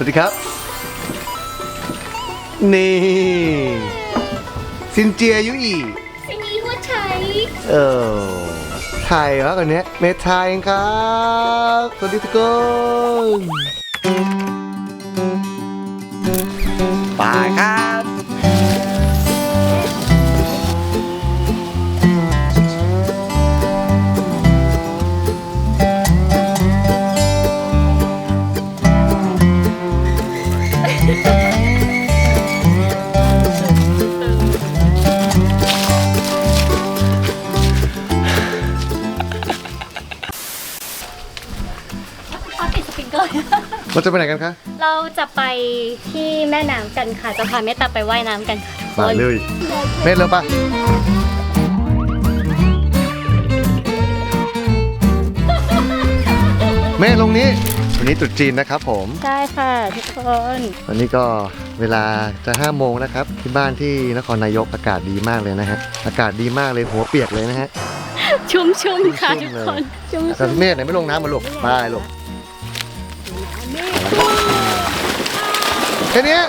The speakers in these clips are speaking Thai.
สวัสดีครับ นี่ซินเจียยุอีสินีหัวใช้เออไทยวะคนเนี้ยเมทไทยเองครับ สวัสดีทุกคนไปครับ จะไปไหนกันคะ เราจะไปที่แม่น้ำกันค่ะ จะพาแม่ตาไปว่ายน้ำกันค่ะทุกคมานเลย เมทเร็วปะเมทลงนี้ วันนี้ตรุษจีนนะครับผม ใช่ค่ะทุกคนวันนี้ก็เวลาจะ5โมงนะครับ ที่บ้านที่นครนายกอากาศดีมากเลยนะฮะ อากาศดีมากเลยหัวเปียกเลยนะฮะ ชุ่มชุ่มๆค่ะชุ่ทุมกเลยคนชุ่มแต่พี่เมธไหนไม่ลงน้ำมาลูกไปลูก ค่เนี้ย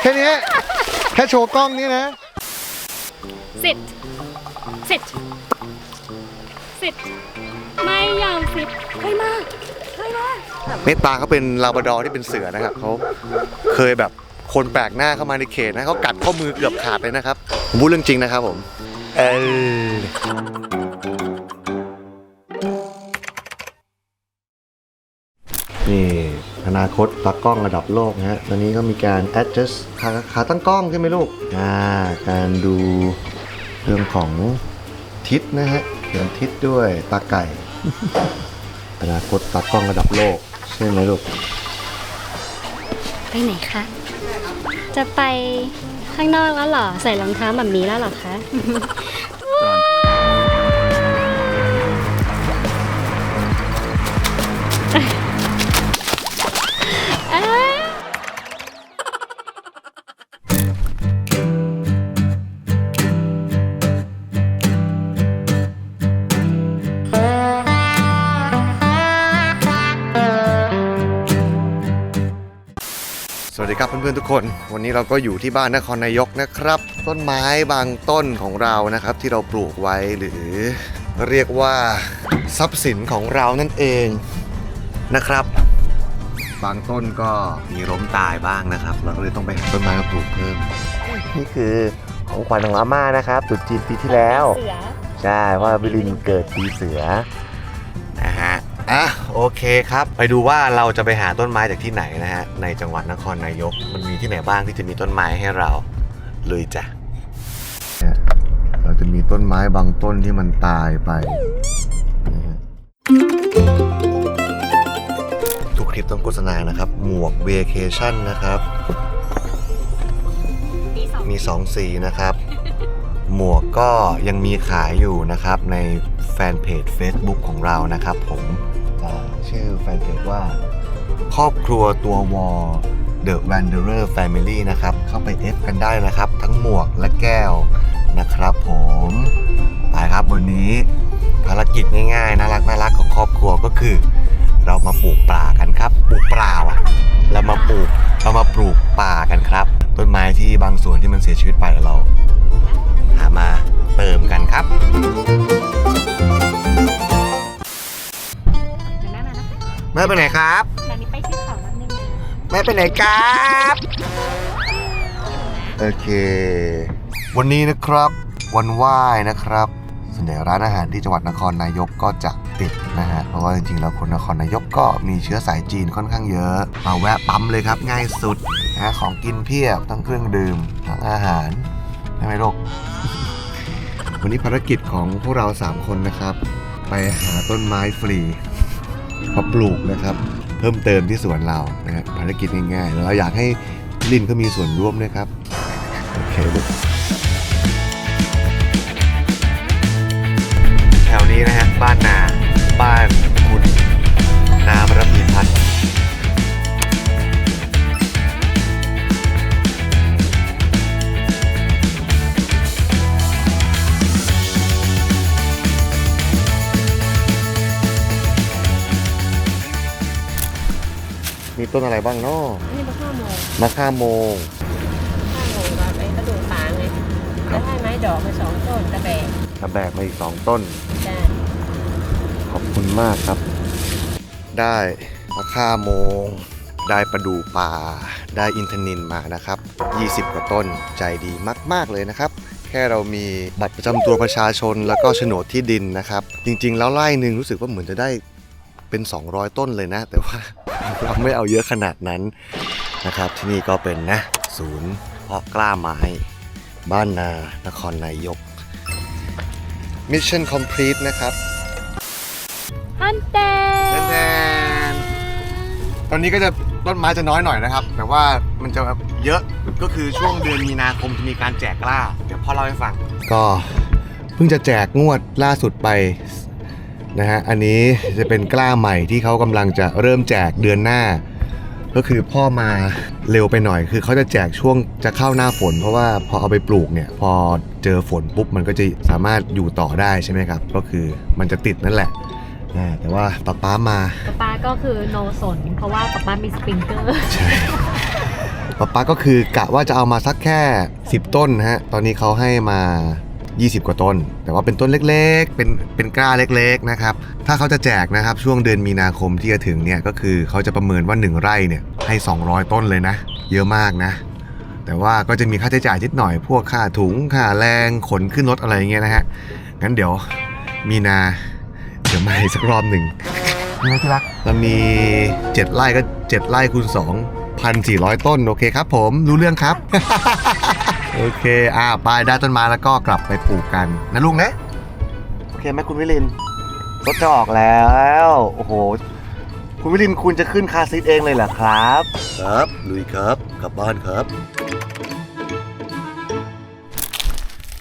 แค่เนี้ยแค่โชว์กล้องนี้นะสิทธิ์สิทธิ์สิทธิ์ไม่ยอมสิทธิ์ใครมาใครมาเมตตาเขาเป็นลาบราดอร์ที่เป็นเสือนะครับเขาเคยแบบคนแปลกหน้าเข้ามาในเขตนะเขากัดข้อมือเกือบขาดเลยนะครับผมพูดเรื่องจริงนะครับผมเออ นี่อนาคตตากล้องระดับโลกนะฮะตอนนี้ก็มีการ adjust ขาขาตั้งกล้องใช่ไหมลูกอ่าการดูเรื่องของทิศนะฮะเขียนทิศด้วยตาไก่ อนาคตตากล้องระดับโลก ใช่ไหมลูก ไปไหนคะ จะไปข้างนอกแล้วเหรอ ใส่รองเท้าแบบนี้แล้วเหรอคะ เพื่อนๆทุกคน วันนี้เราก็อยู่ที่บ้านนครนายกนะครับ ต้นไม้บางต้นของเรานะครับ ที่เราปลูกไว้หรือ เรียกว่าทรัพย์สินของเรานั่นเองนะครับ บางต้นก็มีล้มตายบ้างนะครับ เราก็เลยต้องไปหาต้นไม้มาปลูกเพิ่ม นี่คือของขวัญของอาม่านะครับตรุษจีนปีที่แล้ว เสือ ใช่เพราะว่าบิลินเกิดปีเสือนะฮะ อะโอเคครับ ไปดูว่าเราจะไปหาต้นไม้จากที่ไหนนะฮะ ในจังหวัดนครนายก มันมีที่ไหนบ้างที่จะมีต้นไม้ให้เราเลยจ้ะเราจะมีต้นไม้บางต้นที่มันตายไปนะฮะทุกคลิปต้องโฆษณานะครับ หมวกเวเคชั่นนะครับปีสองมี2สีนะครับ หมวกก็ยังมีขายอยู่นะครับในแฟนเพจ Facebook ของเรานะครับผมอ่า ชื่อแฟนเพจว่า ครอบครัวตัววอ The Wanderer Family นะครับ เข้าไป F กันได้นะครับ ทั้งหมวกและแก้วนะครับผมไปครับวันนี้ภารกิจง่ายๆน่ารักน่ารักของครอบครัวก็คือ เรามาปลูกป่ากันครับ ปลูกป่าว่ะ เรามาปลูกเรามาปลูกป่ากันครับ ต้นไม้ที่บางส่วนที่มันเสียชีวิตไปแล้วเรา หามาเติมกันครับ ม่ไปไหนครับเดี๋ยวนี้ไปซื้อของแป๊บนึงนะแม่ไปไหนครับโอเค วันนี้นะครับวันไหว้นะครับส่วนใหญ่ร้านอาหารที่จังหวัดนครนายกก็จะปิดนะฮะเพราะว่าจริงๆแล้วคนนครนายกก็มีเชื้อสายจีนค่อนข้างเยอะมาแวะปั๊มเลยครับง่ายสุดนะฮะของกินเพียบทั้งเครื่องดื่มทั้งอาหารใช่ไหมลูกวันนี้ภารกิจของพวกเรา 3 คนนะครับ ไปหาต้นไม้ฟรี มาปลูกนะครับ เพิ่มเติมที่สวนเรานะฮะภารกิจง่ายๆ แล้วเราอยากให้ลินก็มีส่วนร่วมนะครับ โอเคแถวนี้นะฮะบ้านนาบ้าน ต้นต้นอะไรบ้างเนาะอันนี้มะข่าโมงมะข่าโมงข่าโมงกับไอ้กระดูกปางไงแล้วให้ไม้ดอกไปสองต้นตะแบกกระแบกมาอีกสองต้น จ้าขอบคุณมากครับ ได้มะข่าโมง ได้ประดูป่า ได้อินทนินมานะครับ 20 กว่าต้นใจดีมาก ๆ เลยนะครับ แค่เรามีบัตรประจำตัวประชาชนแล้วก็โฉนดที่ดินนะครับ จริง ๆ แล้วไร่หนึ่งรู้สึกว่าเหมือนจะได้ เป็น 200 ต้นเลยนะ แต่ว่าเราไม่เอาเยอะขนาดนั้นนะครับ ที่นี่ก็เป็นนะ ศูนย์เพาะกล้าไม้ บ้านนานครนายก Mission complete นะครับฮันเต้แทนตอนนี้ก็จะต้นไม้จะน้อยหน่อยนะครับ แต่ว่ามันจะเยอะก็คือช่วงเดือนมีนาคมจะมีการแจกกล้า เดี๋ยวพ่อเล่าให้ฟัง ก็เพิ่งจะแจกงวดล่าสุดไป นะฮะอันนี้จะเป็นกล้าใหม่ที่เขากำลังจะเริ่มแจกเดือนหน้า ก็คือพ่อมาเร็วไปหน่อย คือเขาจะแจกช่วงจะเข้าหน้าฝน เพราะว่าพอเอาไปปลูกเนี่ยพอเจอฝนปุ๊บมันก็จะสามารถอยู่ต่อได้ใช่ไหมครับ ก็คือมันจะติดนั่นแหละอ่าแต่ว่าป๊าป๊ามาป๊าป๊าก็คือโนสน เพราะว่าป๊าป๊ามีสปริงเกอร์ ใช่ป๊าป๊าก็คือกะว่าจะเอามาสักแค่ 10 ต้นนะฮะตอนนี้เขาให้มา 20 กว่าต้น แต่ว่าเป็นต้นเล็กๆ เป็นเป็นกล้าเล็กๆนะครับ ถ้าเขาจะแจกนะครับช่วงเดือนมีนาคมที่จะถึงเนี่ยก็คือเขาจะประเมินว่า 1 ไร่เนี่ยให้ 200 ต้นเลยนะ เยอะมากนะ แต่ว่าก็จะมีค่าใช้จ่ายนิดหน่อย พวกค่าถุงค่าแรงขนขึ้นรถอะไรอย่างเงี้ยนะฮะ งั้นเดี๋ยวมีนาเดี๋ยวมาอีกสักรอบหนึ่งนี่นะที่รักเรามี 7 ไร่ก็ 7 ไร่คูณ2 1,400 ต้น โอเคครับผม รู้เรื่องครับ โอเค อ่าไปได้ต้นไม้แล้วก็กลับไปปลูกกันนะลุงนะ โอเคไหมคุณวิลินรถจะออกแล้ว โอ้โห คุณวิลินคุณจะขึ้นคาร์ซีทเองเลยเหรอครับ ครับลุยครับ กลับบ้านครับ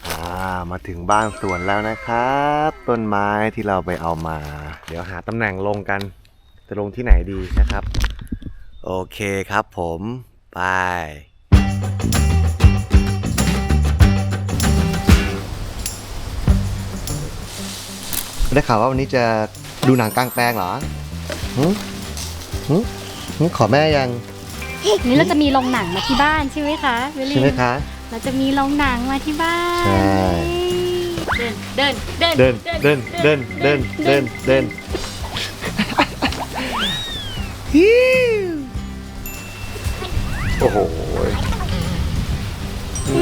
อ่า มาถึงบ้านสวนแล้วนะครับ ต้นไม้ที่เราไปเอามา เดี๋ยวหาตำแหน่งลงกัน จะลงที่ไหนดีนะครับ โอเคครับผม ไป ได้ข่าวว่าวันนี้จะดูหนังกลางแปลงเหรอหึหึหึขอแม่ยังนี่เราจะมีโรงหนังมาที่บ้านใช่ไหมคะวิลลี่ใช่ไหมคะ เราจะมีโรงหนังมาที่บ้านใช่ เดินเดินเดินเดินเดินเดินเดินเดินเดินฮิวโอ้โห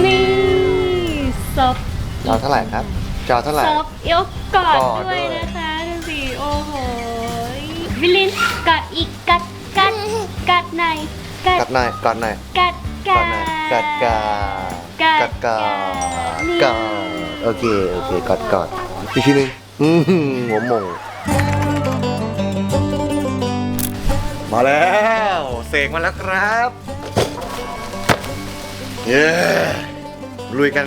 นี่ซอฟจอเท่าไหร่ครับ จอเท่าไหร่ ซอฟยกกอดกอดด้ด้ววยยนะคะดูสิโอ้โหวิลลินกัดอีกกัดกัดกัดไหนกัดกัดหน่อยกัดหน่อยกัดกักัดดหน่อยกัดกากัดกัดกานี่กัดโอเคโอเคกอดกอดอีกทีหนึงอือหือหัวหมงมาแล้วเสกมาแล้วครับ เย้ลุยกัน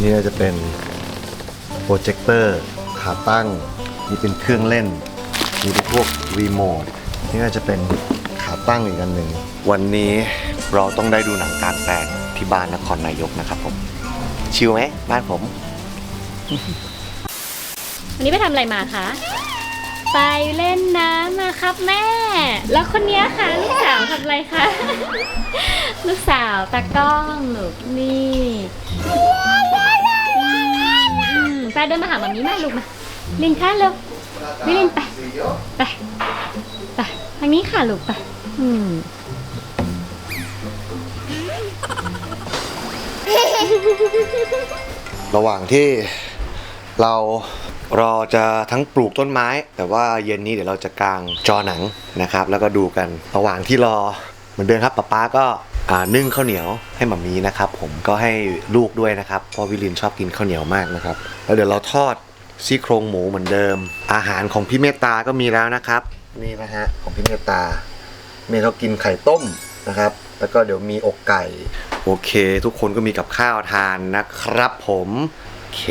นี่จะเป็นโปรเจคเตอร์ขาตั้ง นี่เป็นเครื่องเล่นมีพวกรีโมท นี่น่าจะเป็นขาตั้งอีกอันหนึ่ง วันนี้เราต้องได้ดูหนังกลางแปลงที่บ้านนครนายกนะครับผม ชิลไหมบ้านผม วันนี้ไปทำอะไรมาคะ ไปเล่นน้ำมาครับแม่ แล้วคนนี้ค่ะลูกสาวทำอะไรคะ ลูกสาวตากล้องหนูนี่ อืมไปเดินมาหามามีมาลูกมาลินค่ะเร็ววิลินไปไปไปทางนี้ค่ะลูกไปอืมระหว่างที่เรารอจะทั้งปลูกต้นไม้ แต่ว่าเย็นนี้เดี๋ยวเราจะกางจอหนังนะครับ แล้วก็ดูกันระหว่างที่รอเหมือนเดิมครับป๊าป๊าก็ นึ่งข้าวเหนียวให้หมามีนะครับ ผมก็ให้ลูกด้วยนะครับเพราะวิลินชอบกินข้าวเหนียวมากนะครับ แล้วเดี๋ยวเราทอดซี่โครงหมูเหมือนเดิม อาหารของพี่เมตตาก็มีแล้วนะครับ นี่นะฮะของพี่เมตตา เมย์เขากินไข่ต้มนะครับ แล้วก็เดี๋ยวมีอกไก่ โอเค ทุกคนก็มีกับข้าวทานนะครับ ผมโอเค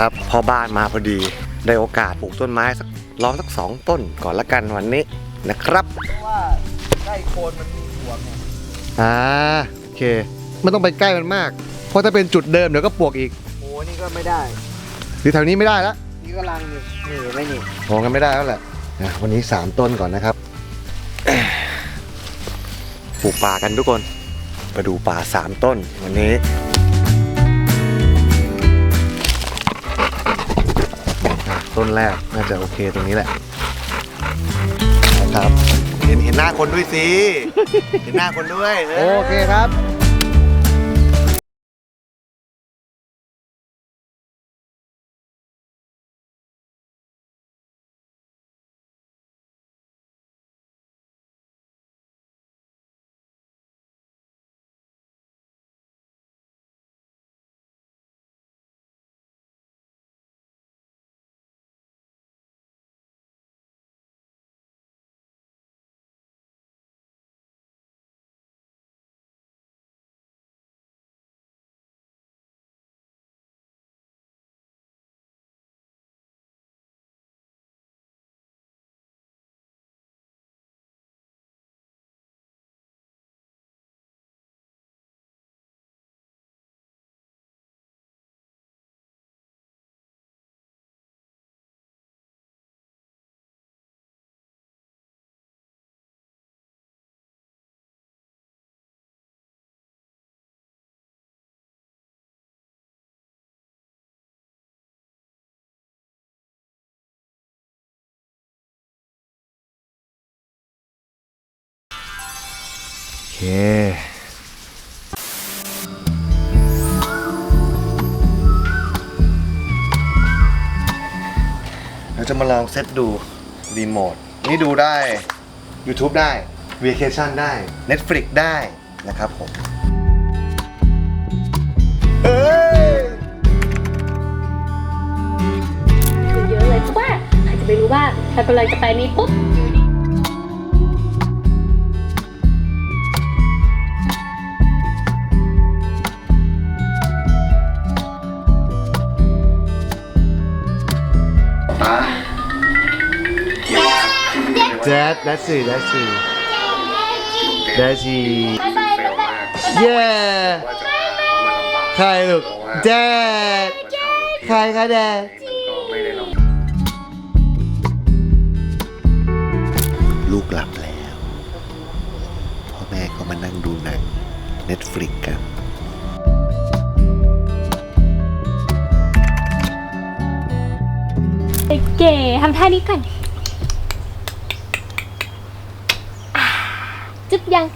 เอาครับพ่อบ้านมาพอดีได้โอกาสปลูกต้นไม้สักลองสักสองต้นก่อนละกันวันนี้นะครับว่าใกล้โคนมันมีปวกไงอ่าโอเคไม่ต้องไปใกล้มันมาก เพราะถ้าเป็นจุดเดิมเดี๋ยวก็ปลวกอีกโอ้นี่ก็ไม่ได้ หรือแถวนี้ไม่ได้แล้วนี่ก็รังนี่นี่เห็นไหม่นี่โอ้กันไม่ได้แล้วแหละอะวันนี้3ต้นก่อนนะครับปลูกป่ากันทุกคนไปดูป่าสามต้นวันนี้ ต้นแรกน่าจะโอเคตรงนี้แหละนะครับ เห็นเห็นหน้าคนด้วยสิ เห็นหน้าคนด้วย โอเคครับ เคเราจะมาลองเซตดูรีโมทนี่ดูได้ YouTube ได้ Vacation ได้ Netflix ได้นะครับผมเอ้ยเยอะเลยเพราะว่าใครจะไปรู้ว่าเรากำลังจะไปนี้ปุ๊บ อยู่ดีแจ๊ดดัซซี่ดัซซี่ดัซซี่เย้ใครลูกแจ๊ดใครคะแดดลูกหลับแล้ว พ่อแม่ก็มานั่งดูหนัง Netflix กัน เก๋ทำท่านี้ก่อน chức danh